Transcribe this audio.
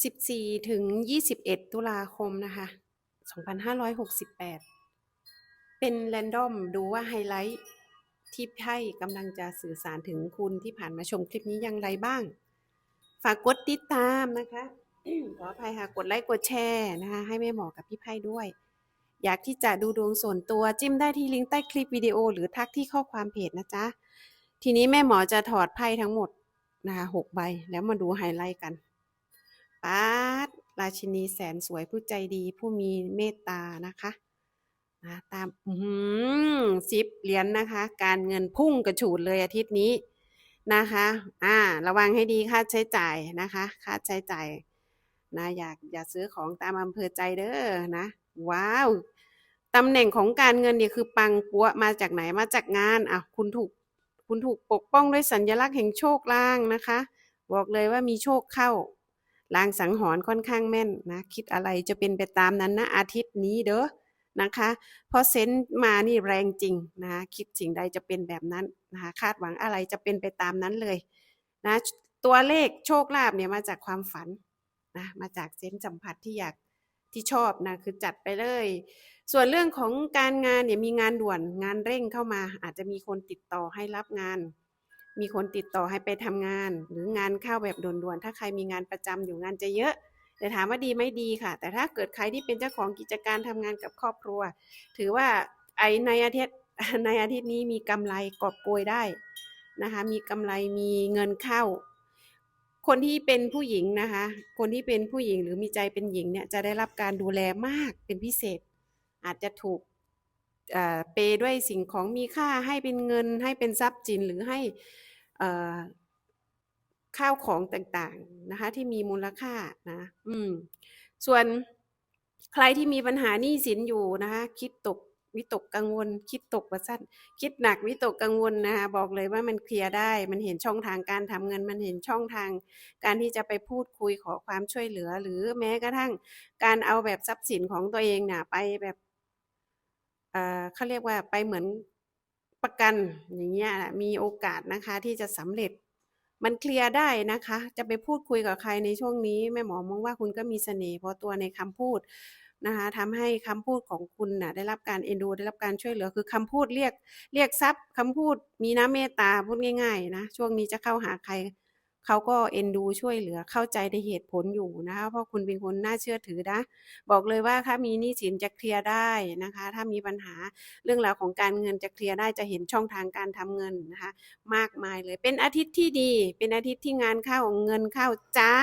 14 ถึง 21 ตุลาคมนะคะ 2568 เป็นแรนดอมดูว่าไฮไลท์ที่ไพ่กำลังจะสื่อสารถึงคุณที่ผ่านมาชมคลิปนี้อย่างไรบ้าง ฝากกดติดตามนะคะขออภัยค่ะกดไลค์กดแชร์นะคะให้แม่หมอกับพี่ไพ่ด้วย อยากที่จะดูดวงส่วนตัวจิ้มได้ที่ลิงก์ใต้คลิปวิดีโอ หรือทักที่ข้อความเพจนะจ๊ะ ทีนี้แม่หมอจะถอดไพ่ทั้งหมดนะคะหกใบแล้วมาดูไฮไลท์กัน ป๊าดราชินีแสนสวยผู้ใจดีผู้มีเมตตานะคะนะตามอืมซิปเหรียญนะคะ การเงินพุ่งกระฉูดเลยอาทิตย์นี้นะคะอ่าระวังให้ดีค่าใช้จ่ายนะคะ ค่าใช้จ่ายนะอยากอย่าซื้อของตามอำเภอใจเด้อนะว้าวตำแหน่งของการเงินเนี่ยคือปังปัวมาจากไหนมาจากงานอะคุณถูกคุณถูกปกป้องด้วยสัญลักษณ์แห่งโชคลางนะคะ บอกเลยว่ามีโชคเข้า ลางสังหรณ์ค่อนข้างแม่นนะคิดอะไรจะเป็นไปตามนั้นนะอาทิตย์นี้เด้อนะคะเพราะเซนต์มานี่แรงจริงนะคิดสิ่งใดจะเป็นแบบนั้นนะคะคาดหวังอะไรจะเป็นไปตามนั้นเลยนะตัวเลขโชคลาภเนี่ยมาจากความฝันนะมาจากเซนส์สัมผัสที่อยากที่ชอบนะคือจัดไปเลย ส่วนเรื่องของการงานเนี่ยมีงานด่วนงานเร่งเข้ามา อาจจะมีคนติดต่อให้รับงาน มีคนติดต่อให้ไปทำงาน หรืองานเข้าแบบด่วนๆ ถ้าใครมีงานประจำอยู่งานจะเยอะ แต่ถามว่าดีไม่ดีค่ะ แต่ถ้าเกิดใครที่เป็นเจ้าของกิจการทำงานกับครอบครัว ถือว่าไอในอาทิตย์ในอาทิตย์นี้มีกำไรกอบโกยได้นะคะ มีกำไรมีเงินเข้า คนที่เป็นผู้หญิงนะคะ คนที่เป็นผู้หญิงหรือมีใจเป็นหญิงเนี่ยจะได้รับการดูแลมากเป็นพิเศษ อาจจะถูก เปย์ด้วยสิ่งของมีค่าให้เป็นเงินให้เป็นทรัพย์สินหรือให้ข้าวของต่างๆนะคะที่มีมูลค่านะอืมส่วนใครที่มีปัญหาหนี้สินอยู่นะคะคิดตกวิตกกังวล คิดตกประสั้นคิดหนักวิตกกังวลนะคะบอกเลยว่ามันเคลียร์ได้ มันเห็นช่องทางการทำเงิน มันเห็นช่องทาง การที่จะไปพูดคุยขอความช่วยเหลือ หรือแม้กระทั่งการเอาแบบทรัพย์สินของตัวเองน่ะไปแบบ เขาเรียกว่าไปเหมือนประกันอย่างเงี้ยมีโอกาสนะคะที่จะสำเร็จมันเคลียร์ได้นะคะ จะไปพูดคุยกับใครในช่วงนี้แม่หมอมองว่าคุณก็มีเสน่ห์พอตัวในคำพูดนะคะทำให้คำพูดของคุณน่ะได้รับการเอ็นดูได้รับการช่วยเหลือคือคำพูดเรียกเรียกทรัพย์คำพูดมีน้ำเมตตาพูดง่าย ๆ นะ ช่วงนี้จะเข้าหาใคร เขาก็เอ็นดูช่วยเหลือเข้าใจในเหตุผลอยู่นะคะเพราะคุณเป็นคนน่าเชื่อถือนะ บอกเลยว่าถ้ามีหนี้สินจะเคลียร์ได้นะคะ ถ้ามีปัญหาเรื่องราวของการเงินจะเคลียร์ได้จะเห็นช่องทางการทำเงินนะคะ มากมายเลยเป็นอาทิตย์ที่ดี เป็นอาทิตย์ที่งานเข้าเงินเข้าจ้า